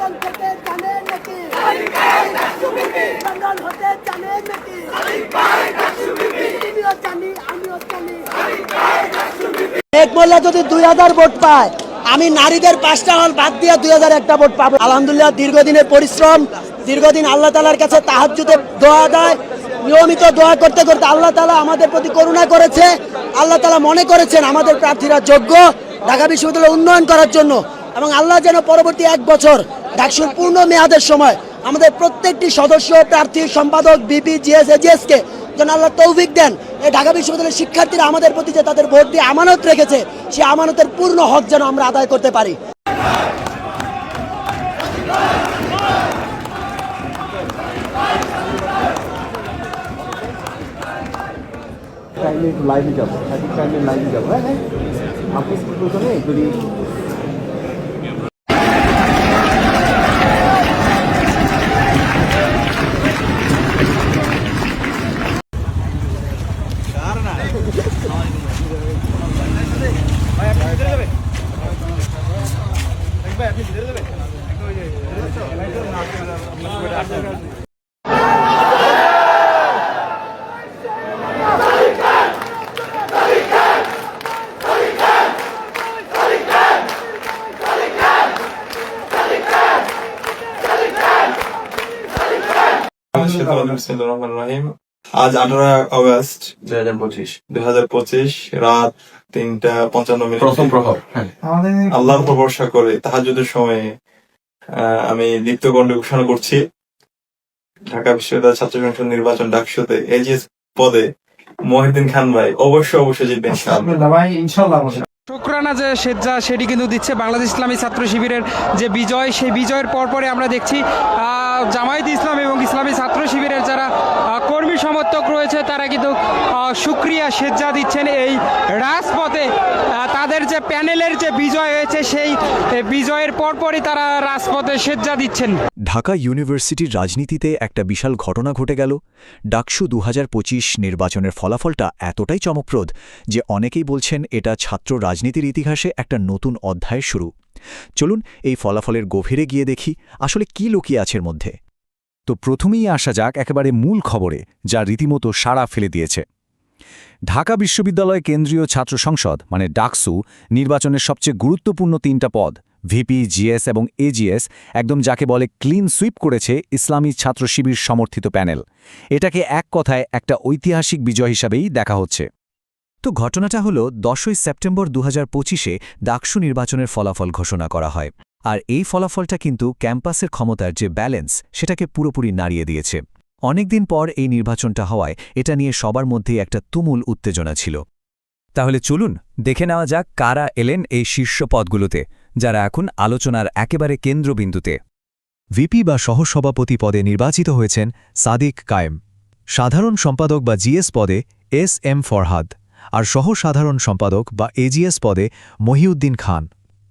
London থেকে জানে নাকি? হতে জানে নাকি? তুমিও জানি, আমিও জানি। এক যদি দুই হাজার ভোট পায়, আমি নারীদের পাঁচটা হল বাদ দিয়ে দুই হাজার একটা ভোট পাবো। আলহামদুলিল্লাহ, দীর্ঘদিনের পরিশ্রম, দীর্ঘদিন আল্লাহ তালার কাছে তাহাজ্জুদে দোয়া দেয়। নিয়মিত দোয়া করতে করতে আল্লাহ তালা আমাদের প্রতি করুণা করেছে। আল্লাহ তালা মনে করেছেন আমাদের প্রার্থীরা যোগ্য ঢাকা বিশ্ববিদ্যালয় উন্নয়ন করার জন্য। এবং আল্লাহ যেন পরবর্তী এক বছর ডাকসুর পূর্ণ মেয়াদের সময় আমাদের প্রত্যেকটি সদস্য, প্রার্থী, সম্পাদক, বিপি, জিএস, এজিএস কে যেন আল্লাহ তৌফিক দেন। এই ঢাকা বিশ্ববিদ্যালয়ের শিক্ষার্থীরা আমাদের প্রতি যে তাদের ভোট দিয়ে আমানত রেখেছে, সেই আমানতের পূর্ণ হক যেন আমরা আদায় করতে পারি। টাইমে একটু লাইভে যাব সঠিক টাইমে লাইভে যাব হ্যাঁ হ্যাঁ আপনি প্রথমে যদি রহিম আজ আঠারো আগস্ট দুই হাজার পঁচিশ। দুই হাজার পঁচিশ রাত তিনটা পঞ্চান্ন মিনিট। প্রথম প্রহর হ্যাঁ। আল্লাহর উপর ভরসা করে তাহাজুদের সময়ে আমি দীপ্ত গণ্ডে ঘোষণা করছি। ঢাকা বিশ্ববিদ্যালয় ছাত্র সংসদ নির্বাচন ডাকসুতে এজিএস পদে মহিউদ্দিন খান ভাই অবশ্যই অবশ্যই জিতবেন ইনশাআল্লাহ। ভাই ইনশাল্লাহ শুক্রানা যে সেজ্জা সেটি কিন্তু দিচ্ছে বাংলাদেশ ইসলামী ছাত্র শিবিরের যে বিজয় সেই বিজয়ের পরপরে আমরা দেখছি আহ, জামায়াত ইসলাম এবং ইসলামী ছাত্র শিবিরের সুক্রিয়া সেজ্জা দিচ্ছেন এই রাজপথে। তাদের যে প্যানেলের যে বিজয় হয়েছে, সেই বিজয়ের পরপরই তারা রাজপথে সেজ্জা দিচ্ছেন। ঢাকা ইউনিভার্সিটির রাজনীতিতে একটা বিশাল ঘটনা ঘটে গেল। ডাকসু দু হাজার পঁচিশ নির্বাচনের ফলাফলটা এতটাই চমকপ্রদ যে অনেকেই বলছেন এটা ছাত্র রাজনীতির ইতিহাসে একটা নতুন অধ্যায়ের শুরু। চলুন এই ফলাফলের গভীরে গিয়ে দেখি আসলে কি লুকিয়ে আছে এর মধ্যে। তো প্রথমেই আসা যাক একেবারে মূল খবরে, যা রীতিমতো সাড়া ফেলে দিয়েছে। ঢাকা বিশ্ববিদ্যালয় কেন্দ্রীয় ছাত্র সংসদ মানে ডাকসু, নির্বাচনের সবচেয়ে গুরুত্বপূর্ণ তিনটা পদ, ভিপি, জিএস এবং এজিএস, একদম যাকে বলে ক্লিন সুইপ করেছে ইসলামী ছাত্র শিবির সমর্থিত প্যানেল। এটাকে এক কথায় একটা ঐতিহাসিক বিজয় হিসাবেই দেখা হচ্ছে। তো ঘটনাটা হলো দশই সেপ্টেম্বর দু হাজার পঁচিশে ডাকসু নির্বাচনের ফলাফল ঘোষণা করা হয়। আর এই ফলাফলটা কিন্তু ক্যাম্পাসের ক্ষমতার যে ব্যালেন্স, সেটাকে পুরোপুরি নাড়িয়ে দিয়েছে। অনেকদিন পর এই নির্বাচনটা হওয়ায় এটা নিয়ে সবার মধ্যেই একটা তুমুল উত্তেজনা ছিল। তাহলে চলুন, দেখে নেওয়া যাক কারা এলেন এই শীর্ষ পদগুলোতে, যারা এখন আলোচনার একেবারে কেন্দ্রবিন্দুতে। ভিপি বা সহসভাপতি পদে নির্বাচিত হয়েছেন সাদিক কায়েম। সাধারণ সম্পাদক বা জিএস পদে এস এম ফরহাদ আর সহসাধারণ সম্পাদক বা এজিএস পদে মহিউদ্দিন খান।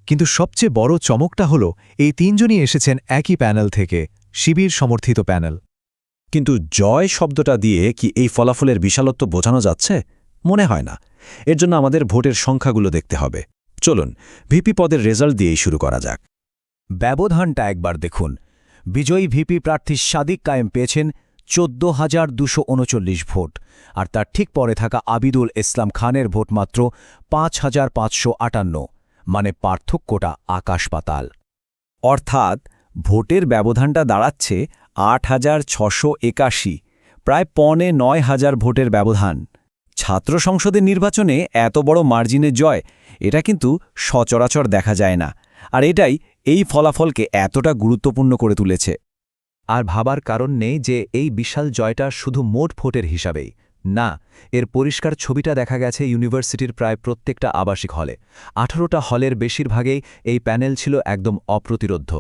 কিন্তু সবচেয়ে বড় চমকটা হল, এই তিনজনই এসেছেন একই প্যানেল থেকে, শিবির সমর্থিত প্যানেল। কিন্তু জয় শব্দটা দিয়ে কি এই ফলাফলের বিশালত্ব বোঝানো যাচ্ছে? মনে হয় না। এর জন্য আমাদের ভোটের সংখ্যাগুলো দেখতে হবে। চলুন, ভিপি পদের রেজাল্ট দিয়েই শুরু করা যাক। ব্যবধানটা একবার দেখুন। বিজয়ী ভিপি প্রার্থী সাদিক কায়েম পেয়েছেন চোদ্দ হাজার দুশো উনচল্লিশ ভোট। আর তার ঠিক পরে থাকা আবিদুল ইসলাম খানের ভোট মাত্র পাঁচ হাজার পাঁচশো আটান্ন। মানে পার্থক্যটা আকাশ পাতাল। অর্থাৎ ভোটের ব্যবধানটা দাঁড়াচ্ছে আট হাজার ছশো একাশি, প্রায় পনে নয় হাজার ভোটের ব্যবধান। ছাত্র সংসদের নির্বাচনে এত বড় মার্জিনের জয়, এটা কিন্তু সচরাচর দেখা যায় না। আর এটাই এই ফলাফলকে এতটা গুরুত্বপূর্ণ করে তুলেছে। আর ভাবার কারণ নেই যে এই বিশাল জয়টা শুধু মোট ভোটের হিসাবেই। না, এর পরিষ্কার ছবিটা দেখা গেছে ইউনিভার্সিটির প্রায় প্রত্যেকটা আবাসিক হলে। আঠারোটা হলের বেশিরভাগেই এই প্যানেল ছিল একদম অপ্রতিরোধ্য।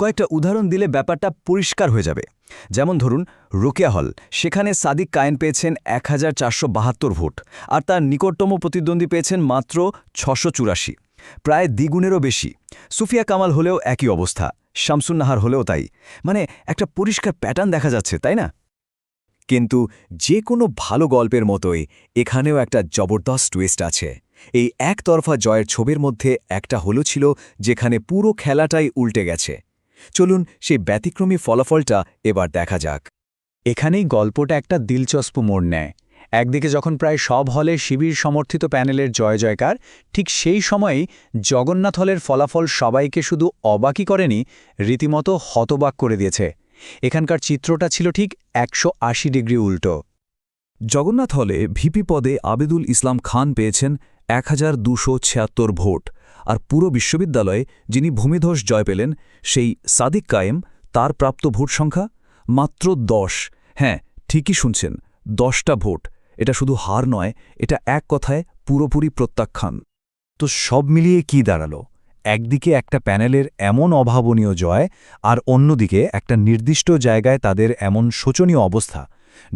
কয়েকটা উদাহরণ দিলে ব্যাপারটা পরিষ্কার হয়ে যাবে। যেমন ধরুন, রোকেয়া হল। সেখানে সাদিক কায়েন পেয়েছেন এক হাজার চারশো বাহাত্তর ভোট আর তার নিকটতম প্রতিদ্বন্দ্বী পেয়েছেন মাত্র ছশো প্রায় দ্বিগুণেরও বেশি। সুফিয়া কামাল হলেও একই অবস্থা। শামসুন্নাহার হলেও তাই। মানে একটা পরিষ্কার প্যাটার্ন দেখা যাচ্ছে, তাই না? কিন্তু যে কোনো ভালো গল্পের মতোই এখানেও একটা জবরদস্ত টুইস্ট আছে। এই একতরফা জয়ের ছবির মধ্যে একটা হলো ছিল যেখানে পুরো খেলাটাই উল্টে গেছে। চলুন সেই ব্যতিক্রমী ফলাফলটা এবার দেখা যাক। এখানেই গল্পটা একটা দিলচস্প মোড় নেয়। একদিকে যখন প্রায় সব হলে শিবির সমর্থিত প্যানেলের জয় জয়কার, ঠিক সেই সময়েই জগন্নাথ হলের ফলাফল সবাইকে শুধু অবাকই করেনি, রীতিমতো হতবাক করে দিয়েছে। এখানকার চিত্রটা ছিল ঠিক একশো আশি ডিগ্রি উল্টো। জগন্নাথ হলে ভিপি পদে আবেদুল ইসলাম খান পেয়েছেন এক হাজার দুশো ছিয়াত্তর ভোট আর পুরো বিশ্ববিদ্যালয়ে যিনি ভূমিধস জয় পেলেন সেই সাদিক কায়েম তার প্রাপ্ত ভোট সংখ্যা মাত্র দশ। হ্যাঁ ঠিকই শুনছেন, দশটা ভোট। এটা শুধু হার নয়, এটা এক কথায় পুরোপুরি প্রত্যাখ্যান। তো সব মিলিয়ে কি দাঁড়াল? একদিকে একটা প্যানেলের এমন অভাবনীয় জয় আর অন্যদিকে একটা নির্দিষ্ট জায়গায় তাদের এমন শোচনীয় অবস্থা।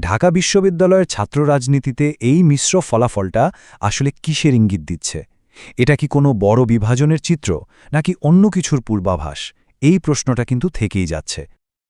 ঢাকা বিশ্ববিদ্যালয়ের ছাত্র রাজনীতিতে এই মিশ্র ফলাফলটা আসলে কিসের ইঙ্গিত দিচ্ছে? এটা কি কোনো বড় বিভাজনের চিত্র, নাকি অন্য কিছুর পূর্বাভাস? এই প্রশ্নটা কিন্তু থেকেই যাচ্ছে।